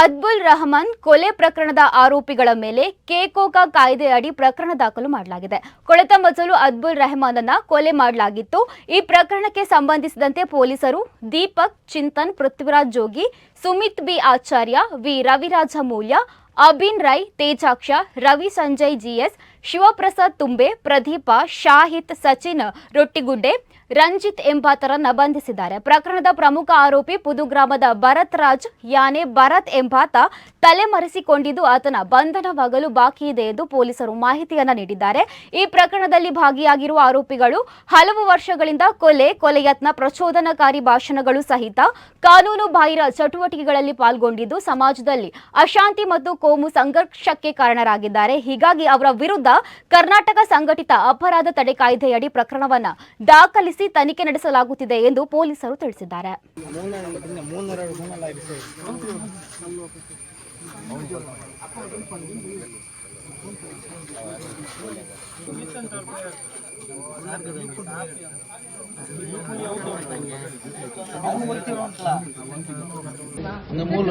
ಅದ್ಬುಲ್ ರಹಮಾನ್ ಕೊಲೆ ಪ್ರಕರಣದ ಆರೋಪಿಗಳ ಮೇಲೆ ಕೇಕೋಕಾ ಕಾಯ್ದೆ ಅಡಿ ಪ್ರಕರಣ ದಾಖಲು ಮಾಡಲಾಗಿದೆ. ಕೊಳೆತ ಮೊದಲು ಅದ್ಬುಲ್ ರೆಹಮಾನನ್ನ ಕೊಲೆ ಮಾಡಲಾಗಿತ್ತು. ಈ ಪ್ರಕರಣಕ್ಕೆ ಸಂಬಂಧಿಸಿದಂತೆ ಪೊಲೀಸರು Deepak Chintan Prithviraj Jogi, Sumit B Acharya, V Raviraja Mulya Abin Rai, Tejaksha, Ravi Sanjay GS, Shivaprasad Tumbe, Pradeepa, Shahit, Sachin Rottigudde Ranjith ಎಂಬಾತರನ್ನ ಬಂಧಿಸಿದ್ದಾರೆ. ಪ್ರಕರಣದ ಪ್ರಮುಖ ಆರೋಪಿ ಪುದುಗ್ರಾಮದ ಭರತ್ ರಾಜ್ ಯಾನೆ ಭರತ್ ಎಂಬಾತ ತಲೆಮರೆಸಿಕೊಂಡಿದ್ದು ಆತನ ಬಂಧನವಾಗಲು ಬಾಕಿ ಇದೆ ಎಂದು ಪೊಲೀಸರು ಮಾಹಿತಿಯನ್ನ ನೀಡಿದ್ದಾರೆ. ಈ ಪ್ರಕರಣದಲ್ಲಿ ಭಾಗಿಯಾಗಿರುವ ಆರೋಪಿಗಳು ಹಲವು ವರ್ಷಗಳಿಂದ ಕೊಲೆ, ಕೊಲೆಯತ್ನ ಪ್ರಚೋದನಕಾರಿ ಭಾಷಣಗಳು ಸಹಿತ ಕಾನೂನು ಬಾಹಿರ ಚಟುವಟಿಕೆಗಳಲ್ಲಿ ಪಾಲ್ಗೊಂಡಿದ್ದು ಸಮಾಜದಲ್ಲಿ ಅಶಾಂತಿ ಮತ್ತು ಕೋಮು ಸಂಘರ್ಷಕ್ಕೆ ಕಾರಣರಾಗಿದ್ದಾರೆ. ಹೀಗಾಗಿ ಅವರ ವಿರುದ್ಧ ಕರ್ನಾಟಕ ಸಂಘಟಿತ ಅಪರಾಧ ತಡೆ ಕಾಯ್ದೆಯಡಿ ಪ್ರಕರಣವನ್ನು ದಾಖಲಿಸಿ ತನಿಖೆ ನಡೆಸಲಾಗುತ್ತಿದೆ ಎಂದು ಪೊಲೀಸರು ತಿಳಿಸಿದ್ದಾರೆ. ಮೂಲ